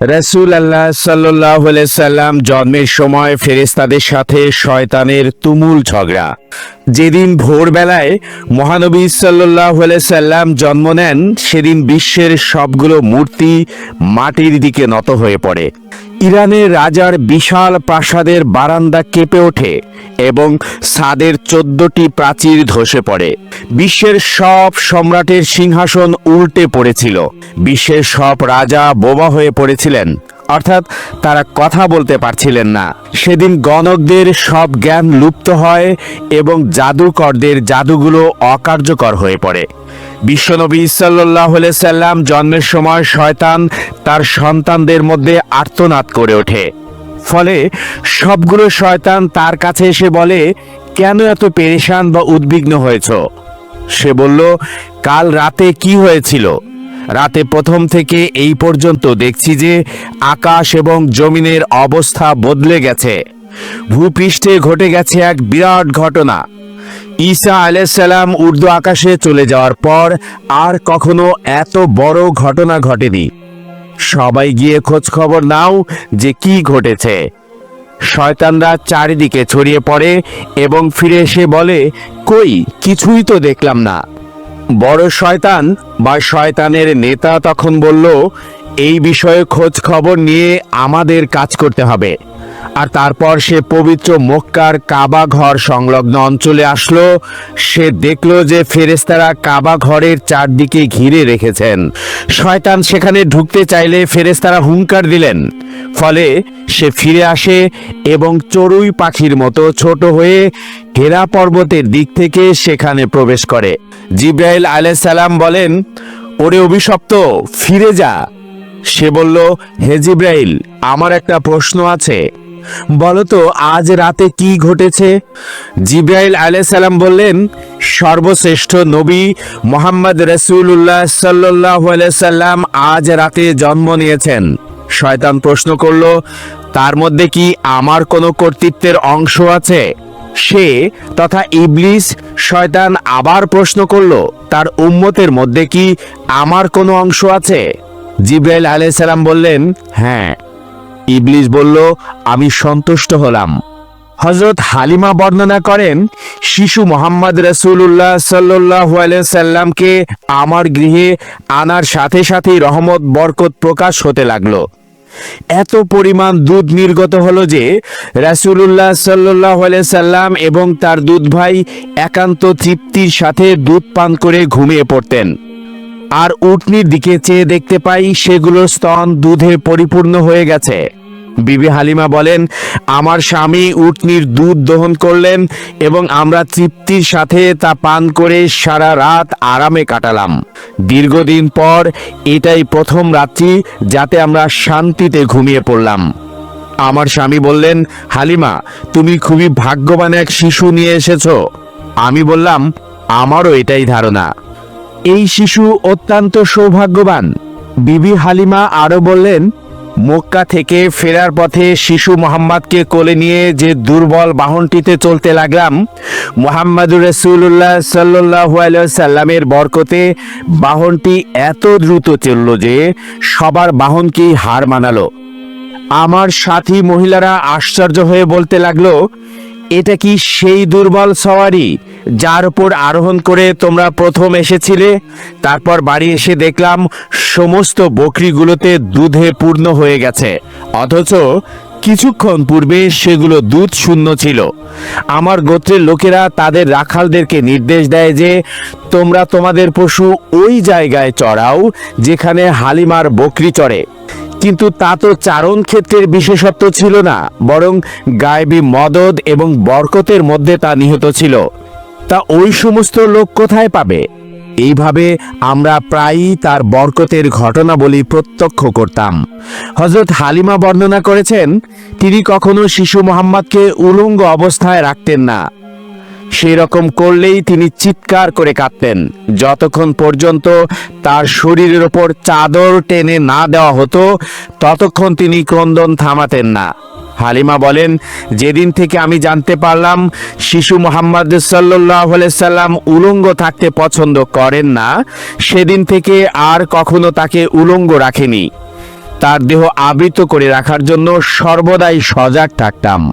রসুল আল্লাহ সাল্লাহ সাল্লাম জন্মের সময় ফেরেস্তাদের সাথে শয়তানের তুমুল ঝগড়া। যেদিন ভোরবেলায় মহানবী সাল্লাহ সাল্লাম জন্ম নেন, সেদিন বিশ্বের সবগুলো মূর্তি মাটির দিকে নত হয়ে পড়ে। ইরানের রাজার বিশাল প্রাসাদের বারান্দা কেঁপে ওঠে এবং সাদের চোদ্দটি প্রাচীর ধসে পড়ে। বিশ্বের সব সম্রাটের সিংহাসন উল্টে পড়েছিল। বিশ্বের সব রাজা বোবা হয়ে পড়েছিলেন। অর্থাৎ তারা কথা বলতে পারছিলেন না। সেদিন গণকদের সব জ্ঞান লুপ্ত হয় এবং জাদুকরদের জাদুগুলো অকার্যকর হয়ে পড়ে। বিশ্বনবী সাল্লাহ সাল্লাম জন্মের সময় শয়তান তার সন্তানদের মধ্যে আর্তনাদ করে ওঠে। ফলে সবগুলো শয়তান তার কাছে এসে বলে, কেন এত পেরেশান বা উদ্বিগ্ন হয়েছ? সে বলল, কাল রাতে কি হয়েছিল? রাতে প্রথম থেকে এই পর্যন্ত দেখছি যে আকাশ এবং জমিনের অবস্থা বদলে গেছে। ভূপৃষ্ঠে ঘটে গেছে এক বিরাট ঘটনা। ঈসা আলাইসাল্লাম উর্দু আকাশে চলে যাওয়ার পর আর কখনো এত বড় ঘটনা ঘটেনি। সবাই গিয়ে খোঁজ খবর নাও যে কি ঘটেছে। শয়তানরা চারিদিকে ছড়িয়ে পড়ে এবং ফিরে এসে বলে, কই, কিছুই তো দেখলাম না। বড় শয়তান বা শয়তানের নেতা তখন বলল, এই বিষয়ে খোঁজ খবর নিয়ে আমাদের কাজ করতে হবে। আর তারপর সে পবিত্র মক্কার কাবা ঘর সংলগ্ন অঞ্চলে আসলো। সে দেখল যে ফেরেস্তারা কাবা ঘরের চারদিকে ঘিরে রেখেছেন। শয়তান সেখানে ঢুকতে চাইলে ফেরেস্তারা হুঙ্কার দিলেন। ফলে সে ফিরে আসে এবং চড়ুই পাখির মতো ছোট হয়ে হেরা পর্বতের দিক থেকে সেখানে প্রবেশ করে। জিব্রাইল আলাইসাল্লাম বলেন, ওরে অভিশপ্ত, ফিরে যা। সে বলল, হে জিব্রাইল, আমার একটা প্রশ্ন আছে। বলতো, আজ রাতে কি ঘটেছে? জিব্রাইল আলাইসাল্লাম বললেন, সর্বশ্রেষ্ঠ নবী মোহাম্মদ রসুল্লাহ সাল্লাহ সাল্লাম আজ রাতে জন্ম নিয়েছেন। শয়তান প্রশ্ন করল, তার মধ্যে কি আমার কোনো কর্তৃত্বের অংশ আছে? সে তথা ইবলিস, শয়তান আবার প্রশ্ন করল, তার উম্মতের মধ্যে কি আমার কোনো অংশ আছে? জিব্রাইল আলাইসাল্লাম বললেন হ্যাঁ। ইবলিস বলল, আমি সন্তুষ্ট হলাম। হজরত হালিমা বর্ণনা করেন, শিশু মোহাম্মদ রসুল্লাহ সাল্লাহ সাল্লামকে আমার গৃহে আনার সাথে সাথেই রহমত, বরকত প্রকাশ হতে লাগল। এত পরিমাণ দুধ নির্গত হলো যে রাসুলুল্লাহ সাল্লাহ সাল্লাম এবং তার দুধ ভাই একান্ত তৃপ্তির সাথে দুধ পান করে ঘুমিয়ে পড়তেন। আর উটনির দিকে চেয়ে দেখতে পাই সেগুলোর স্তন দুধে পরিপূর্ণ হয়ে গেছে। বিবি হালিমা বলেন, আমার স্বামী উটনির দুধ দহন করলেন এবং আমরা তৃপ্তির সাথে তা পান করে সারা রাত আরামে কাটালাম। দীর্ঘদিন পর এটাই প্রথম রাত্রি যাতে আমরা শান্তিতে ঘুমিয়ে পড়লাম। আমার স্বামী বললেন, হালিমা, তুমি খুবই ভাগ্যবান এক শিশু নিয়ে এসেছ। আমি বললাম, আমারও এটাই ধারণা। এই শিশু অত্যন্ত সৌভাগ্যবান। বিবি হালিমা আরও বললেন, মক্কা থেকে ফেরার পথে শিশু মোহাম্মদকে কোলে নিয়ে যে দুর্বল বাহনটিতে চলতে লাগলাম, মোহাম্মদুর রসুল্লাহ সাল্লাহ সাল্লামের বরকতে বাহনটি এত দ্রুত চলল যে সবার বাহনকেই হার মানালো। আমার সাথী মহিলারা আশ্চর্য হয়ে বলতে লাগল এটা কি সেই দুর্বল সওয়ারি যার উপর আরোহণ করে তোমরা প্রথম এসেছিলে? তারপর বাড়ি এসে দেখলাম সমস্ত বকরিগুলোতে দুধে পূর্ণ হয়ে গেছে। অথচ কিছুক্ষণ পূর্বে সেগুলো দুধ শূন্য ছিল। আমার গোত্রের লোকেরা তাদের রাখালদেরকে নির্দেশ দেয় যে, তোমরা তোমাদের পশু ওই জায়গায় চড়াও যেখানে হালিমার বকরি চড়ে। কিন্তু তা তো চারণ ক্ষেত্রের বিশেষত্ব ছিল না, বরং গায়েবী মদদ এবং বরকতের মধ্যে তা নিহত ছিল। তা ওই সমস্ত লোক কোথায় পাবে? এইভাবে আমরা প্রায়ই তার বরকতের ঘটনাবলী প্রত্যক্ষ করতাম। হজরত হালিমা বর্ণনা করেছেন, তিনি কখনো শিশু মোহাম্মদকে উলঙ্গ অবস্থায় রাখতেন না। সেই রকম করলেই তিনি চিৎকার করে কাঁদতেন। যতক্ষণ পর্যন্ত তার শরীরের ওপর চাদর টেনে না দেওয়া হতো, ততক্ষণ তিনি ক্রন্দন থামাতেন না। হালিমা বলেন, যেদিন থেকে আমি জানতে পারলাম, শিশু মোহাম্মদ সাল্লাহ সাল্লাম উলঙ্গ থাকতে পছন্দ করেন না, সেদিন থেকে আর কখনো তাকে উলঙ্গ রাখেনি। তার দেহ আবৃত করে রাখার জন্য সর্বদাই সজাগ থাকতাম।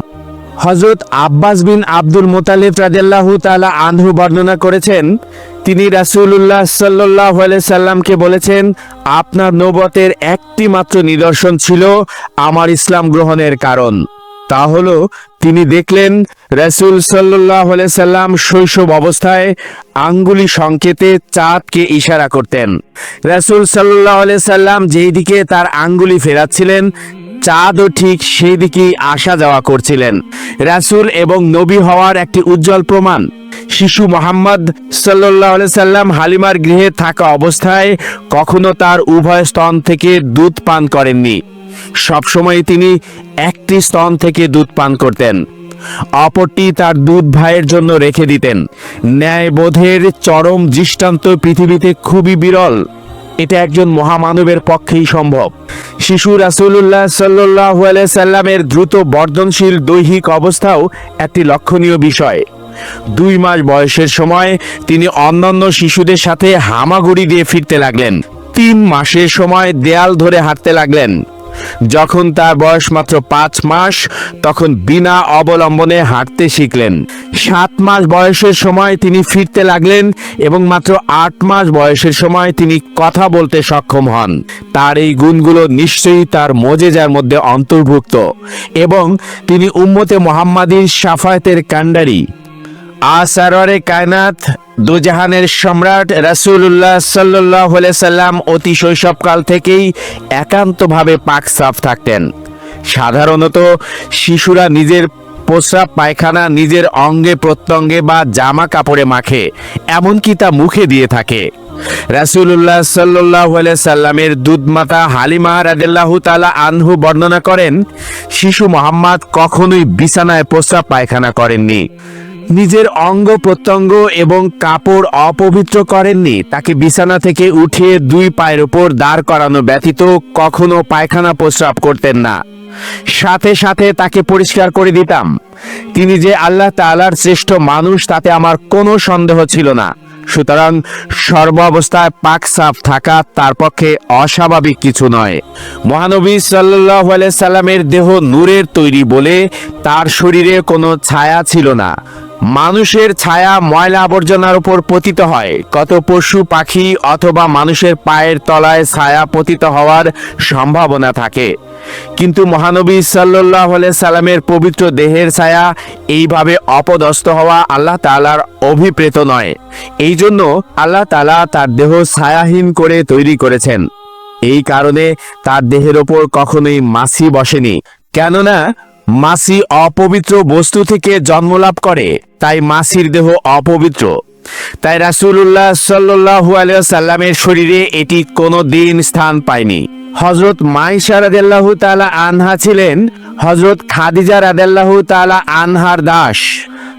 হজরত আব্বাস বিন আব্দুল মোতালিব রাদিয়াল্লাহু তাআলা আনহু বর্ণনা করেছেন, তিনি রাসূলুল্লাহ সাল্লাল্লাহু আলাইহি সাল্লামকে বলেছেন, আপনার নবতের একটি মাত্র নিদর্শন ছিল আমার ইসলাম গ্রহণের কারণ। তা হলো, তিনি দেখলেন রাসূল আলাইহি সাল্লাম শৈশব অবস্থায় আঙ্গুলি সংকেতে চাঁদকে ইশারা করতেন। রাসূল আলাইহি সাল্লাম যেই দিকে তার আঙ্গুলি ফেরাচ্ছিলেন চাঁদও ঠিক সেই দিকেই আসা যাওয়া করছিলেন। রাসূল এবং নবী হওয়ার একটি উজ্জ্বল প্রমাণ। শিশু মোহাম্মদ সাল্লাহ সাল্লাম হালিমার গৃহে থাকা অবস্থায় কখনো তার উভয় স্তন থেকে দুধ পান করেননি। সবসময় তিনি একটি স্তন থেকে দুধ পান করতেন। অপরটি তার দুধ ভাইয়ের জন্য রেখে দিতেন। ন্যায়বোধের চরম দৃষ্টান্ত পৃথিবীতে খুবই বিরল। এটা একজন মহামানবের পক্ষেই সম্ভব। শিশু রাসুল্লাহ সাল্লাহ সাল্লামের দ্রুত বর্ধনশীল দৈহিক অবস্থাও একটি লক্ষণীয় বিষয়। দুই মাস বয়সের সময় তিনি অন্যান্য শিশুদের সাথে হামাগুড়ি দিয়ে ফিরতে লাগলেন। তিন মাসের সময় দেয়াল ধরে হাঁটতে লাগলেন। যখন তার বয়স মাত্র পাঁচ মাস, তখন বিনা অবলম্বনে হাঁটতে শিখলেন। সাত মাস বয়সের সময় তিনি ফিরতে লাগলেন এবং মাত্র আট মাস বয়সের সময় তিনি কথা বলতে সক্ষম হন। তার এই গুণগুলো নিশ্চয়ই তার মোজেজার মধ্যে অন্তর্ভুক্ত এবং তিনি উম্মতে মোহাম্মাদির সাফায়াতের কান্ডারি আসারে কায়নাত, দুজাহানের সম্রাট রাসূলুল্লাহ সাল্লাহ সাল্লাম অতি শৈশবকাল থেকেই একান্তভাবে পাক সাফ থাকতেন। সাধারণত শিশুরা নিজের প্রস্রাব পায়খানা, নিজের অঙ্গে, প্রত্যঙ্গে বা জামা কাপড়ে মাখে, এমনকি তা মুখে দিয়ে থাকে। রাসূলুল্লাহ সাল্লাহ সাল্লামের দুধমাতা হালিমা রাদিল্লাহু তালা আনহু বর্ণনা করেন, শিশু মোহাম্মদ কখনোই বিছানায় প্রস্রাব পায়খানা করেননি। নিজের অঙ্গ প্রত্যঙ্গ এবং কাপড় অপবিত্র করেননি। তাকে বিছানা থেকে উঠিয়ে দুই পায়ের উপর দাঁড় করানো ব্যতীত কখনো পায়খানা প্রস্রাব করতেন না। সাথে সাথে তাকে পরিষ্কার করে দিতাম। তিনি যে আল্লাহ তাআলার শ্রেষ্ঠ মানুষ, তাতে আমার কোনো সন্দেহ ছিল না। সুতরাং সর্ব অবস্থায় পাক সাফ থাকা তার পক্ষে অস্বাভাবিক কিছু নয়। মহানবী সাল্লাহ সাল্লামের দেহ নূরের তৈরি বলে তার শরীরে কোনো ছায়া ছিল না। মানুষের ছায়া ময়লা আবর্জনার উপর পতিত হয়। কত পশু, পাখি অথবা মানুষের পায়ের তলায় ছায়া পতিত হওয়ার সম্ভাবনা থাকে। কিন্তু মহানবী সাল্লাহ সাল্লামের পবিত্র দেহের ছায়া এইভাবে অপদস্থ হওয়া আল্লাহ তালার অভিপ্রেত নয়। এই জন্য আল্লাহ তালা তার দেহ ছায়াহীন করে তৈরি করেছেন। এই কারণে তার দেহের ওপর কখনোই মাছি বসেনি। কেননা মাছি অপবিত্র বস্তু থেকে জন্মলাভ করে, তাই মাছির দেহ অপবিত্র। তাই রাসূলুল্লাহ সাল্লাল্লাহু আলাইহি সাল্লামের শরীরে এটি কোনো দিন স্থান পায়নি। হজরত মাইশা রাদিয়াল্লাহু তাআলা আনহা ছিলেন হজরত খাদিজা রাদিয়াল্লাহু তাআলা আনহার দাস।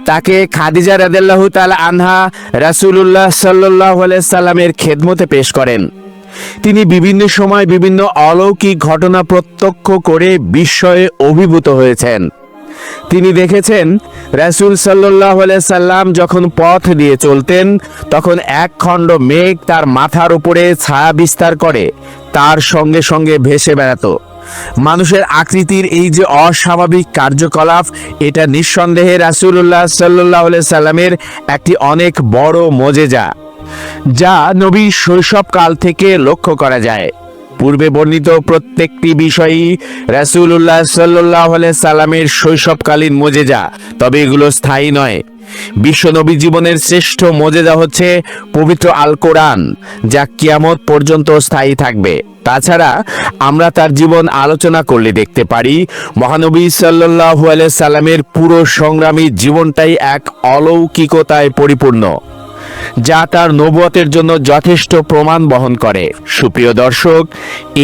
তাকে খাদিজা রাদিয়াল্লাহু তাআলা আনহা রাসূলুল্লাহ আলাইহি সাল্লামের খেদমতে পেশ করেন। তিনি বিভিন্ন সময় বিভিন্ন অলৌকিক ঘটনা প্রত্যক্ষ করে বিস্ময়ে অভিভূত হয়েছেন। তিনি দেখেছেন, রাসূল সাল্লাহ সাল্লাম যখন পথ দিয়ে চলতেন, তখন এক খণ্ড মেঘ তার মাথার উপরে ছায়া বিস্তার করে, তার সঙ্গে সঙ্গে ভেসে বেড়াতো। মানুষের আকৃতির এই যে অস্বাভাবিক কার্যকলাপ, এটা নিঃসন্দেহে রাসূলুল্লাহ সাল্লাহ সাল্লামের একটি অনেক বড় মজেজা। যা নবীর শৈশবকাল থেকে লক্ষ্য করা যায়। পূর্বে বর্ণিত প্রত্যেকটি বিষয়ই রাসূলুল্লাহ সাল্লাহ সাল্লামের শৈশবকালীন মজেজা, তবে এগুলো স্থায়ী নয়। বিশ্বনবী জীবনের শ্রেষ্ঠ মজেজা হচ্ছে পবিত্র আল কোরআন যা কিয়ামত পর্যন্ত স্থায়ী থাকবে। তাছাড়া আমরা তার জীবন আলোচনা করলে দেখতে পারি, মহানবী সাল্লাহ সাল্লামের পুরো সংগ্রামী জীবনটাই এক অলৌকিকতায় পরিপূর্ণ। যা তার নবুয়তের জন্য যথেষ্ট প্রমাণ বহন করে। সুপ্রিয় দর্শক,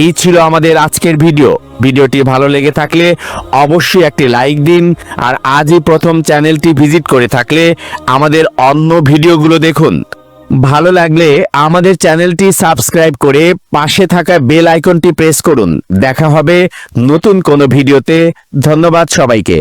এই ছিল আমাদের আজকের ভিডিও। ভিডিওটি ভালো লেগে থাকলে অবশ্যই একটি লাইক দিন আর আজই প্রথম চ্যানেলটি ভিজিট করে থাকলে আমাদের অন্য ভিডিওগুলো দেখুন। ভালো লাগলে আমাদের চ্যানেলটি সাবস্ক্রাইব করে পাশে থাকা বেল আইকনটি প্রেস করুন। দেখা হবে নতুন কোনো ভিডিওতে। ধন্যবাদ সবাইকে।